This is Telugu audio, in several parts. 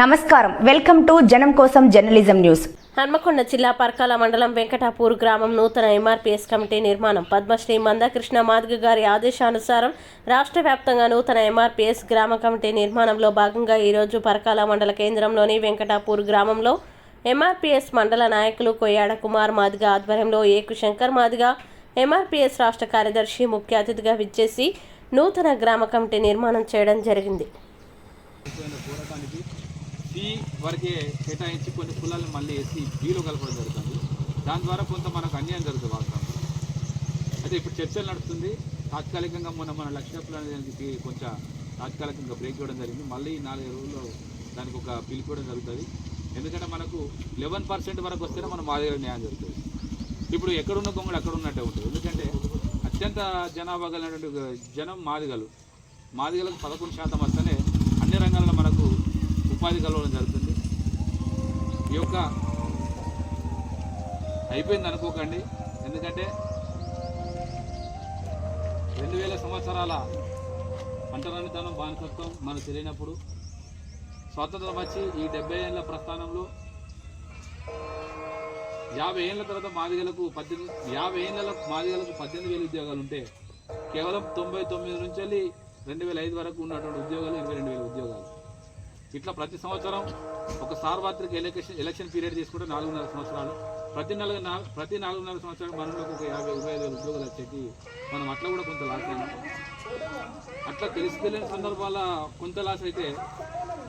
నమస్కారం. వెల్కమ్ టు జనం కోసం జర్నలిజం న్యూస్. హన్మకొండ జిల్లా పర్కాల మండలం వెంకటాపూర్ గ్రామం నూతన ఎంఆర్పీఎస్ కమిటీ నిర్మాణం. పద్మశ్రీ మందకృష్ణ మాదిగ గారి ఆదేశానుసారం రాష్ట్ర వ్యాప్తంగా నూతన ఎంఆర్పీఎస్ గ్రామ కమిటీ నిర్మాణంలో భాగంగా ఈరోజు పరకాల మండల కేంద్రంలోని వెంకటాపూర్ గ్రామంలో ఎంఆర్పీఎస్ మండల నాయకులు కొయ్యాడ కుమార్ మాదిగ ఆధ్వర్యంలో ఏకు శంకర్ మాదిగ ఎంఆర్పీఎస్ రాష్ట్ర కార్యదర్శి ముఖ్య అతిథిగా విచ్చేసి నూతన గ్రామ కమిటీ నిర్మాణం చేయడం జరిగింది. సి వరకే కేటాయించి కొన్ని కులాలను మళ్ళీ ఎస్సీ బీలో కలపడం జరుగుతుంది. దాని ద్వారా కొంత మనకు అన్యాయం జరుగుతుంది వాస్తవం అయితే ఇప్పుడు చర్చలు నడుస్తుంది. తాత్కాలికంగా మొన్న మన లక్ష్య ప్లానికి కొంచెం తాత్కాలికంగా బ్రేక్ ఇవ్వడం జరిగింది. మళ్ళీ ఈ నాలుగు రోజుల్లో దానికి ఒక పిలుపు ఇవ్వడం జరుగుతుంది. ఎందుకంటే మనకు లెవెన్ పర్సెంట్ వరకు వస్తేనే మనం మా దగ్గర న్యాయం జరుగుతుంది. ఇప్పుడు ఎక్కడున్న గొంగడు అక్కడ ఉన్నట్టే ఉంటుంది. ఎందుకంటే అత్యంత జనాభా కలిగినటువంటి జనం మాదిగలు. మాదిగలకు పదకొండు శాతం వస్తేనే అన్ని రంగాల్లో మనకు ఉపాధి కలవడం జరుగుతుంది. ఈ యొక్క అయిపోయింది అనుకోకండి. ఎందుకంటే రెండు వేల సంవత్సరాల పంటరానితనం బానిసత్వం మనకు తెలియనప్పుడు స్వాతంత్రం వచ్చి ఈ డెబ్బై ఏళ్ళ ప్రస్థానంలో యాభై ఏళ్ళ తర్వాత మాదిగలకు పద్దెనిమిది యాభై ఏళ్ళ మాదిగలకు పద్దెనిమిది వేల ఉద్యోగాలు ఉంటే కేవలం తొంభై తొమ్మిది నుంచి వెళ్ళి రెండు వేల ఐదు వరకు ఉన్నటువంటి ఉద్యోగాలు ఇరవై రెండు వేల ఉద్యోగాలు. ఇట్లా ప్రతి సంవత్సరం ఒక సార్వత్రిక ఎలక్షన్ ఎలక్షన్ పీరియడ్ తీసుకుంటే నాలుగున్నర సంవత్సరాలు. ప్రతి నాలుగు ప్రతి నాలుగున్నర సంవత్సరాలు మనలోకి ఒక యాభై ఇరవై ఐదు వేల ఉద్యోగాలు మనం అట్లా కూడా కొంత లాస్ అయినాం. అట్లా తెలిసి తెలియని సందర్భాల కొంత లాస్ అయితే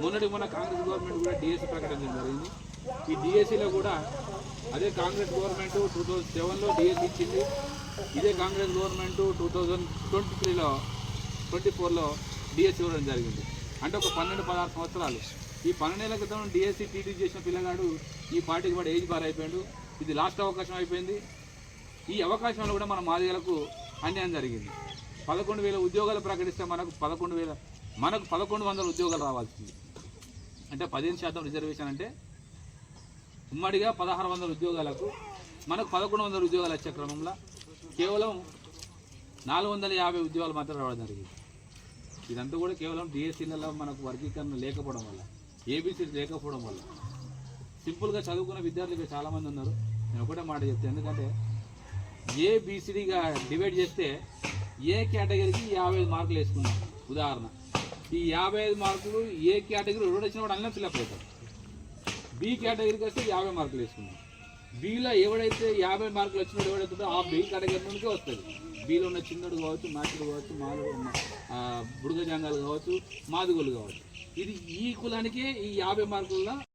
మొన్నటి మొన్న కాంగ్రెస్ గవర్నమెంట్ కూడా డిఎస్సీ ప్రకటించడం జరిగింది. ఈ డిఎస్సీలో కూడా అదే కాంగ్రెస్ గవర్నమెంట్ టూ థౌజండ్ సెవెన్లో డిఎస్సీ ఇచ్చింది. ఇదే Congress government two thousand twenty త్రీలో ట్వంటీ ఫోర్లో డిఎస్సీ ఇవ్వడం జరిగింది. అంటే ఒక పన్నెండు పదహారు సంవత్సరాలు. ఈ పన్నెండేళ్ళ క్రితం డిఎస్సీ టీటీ చేసిన పిల్లగాడు ఈ పార్టీకి వాడు ఏజ్ బార్ అయిపోయాడు ఇది లాస్ట్ అవకాశం అయిపోయింది. ఈ అవకాశంలో కూడా మన మాదిగలకు అన్యాయం జరిగింది. పదకొండు వేల ఉద్యోగాలు ప్రకటిస్తే మనకు పదకొండు వేల మనకు పదకొండు వందల ఉద్యోగాలు రావాల్సింది. అంటే పదిహేను శాతం రిజర్వేషన్ అంటే ఉమ్మడిగా పదహారు వందల ఉద్యోగాలకు మనకు పదకొండు వందల ఉద్యోగాలు వచ్చే క్రమంలో కేవలం నాలుగు వందల యాభై ఉద్యోగాలు మాత్రం రావడం జరిగింది. ఇదంతా కూడా కేవలం డిఎస్సీలలో మనకు వర్గీకరణ లేకపోవడం వల్ల ఏబీసీ లేకపోవడం వల్ల. సింపుల్గా చదువుకున్న విద్యార్థులు చాలామంది ఉన్నారు. నేను ఒకటే మాట చెప్తాను ఎందుకంటే ఏబీసీడీగా డివైడ్ చేస్తే ఏ కేటగిరీకి యాభై ఐదు మార్కులు వేసుకున్నాం ఉదాహరణ. ఈ యాభై ఐదు మార్కులు ఏ కేటగిరీ రెండు వచ్చిన వాడు అన్నీ ఫిల్అప్ అవుతారు. బి కేటగిరీకి వస్తే యాభై మార్కులు వేసుకున్నాం బీలో ఎవడైతే యాభై మార్కులు వచ్చినాడు ఎవడైతే ఆ బీ కేటగిరీ నుండి వస్తుంది బీలో ఉన్న చిన్నడు కావచ్చు మాచుడు కావచ్చు మాలు బుడుగ జంగాలు కావచ్చు మాదిగోలు కావచ్చు. ఇది ఈ కులానికే ఈ యాభై మార్కుల్లో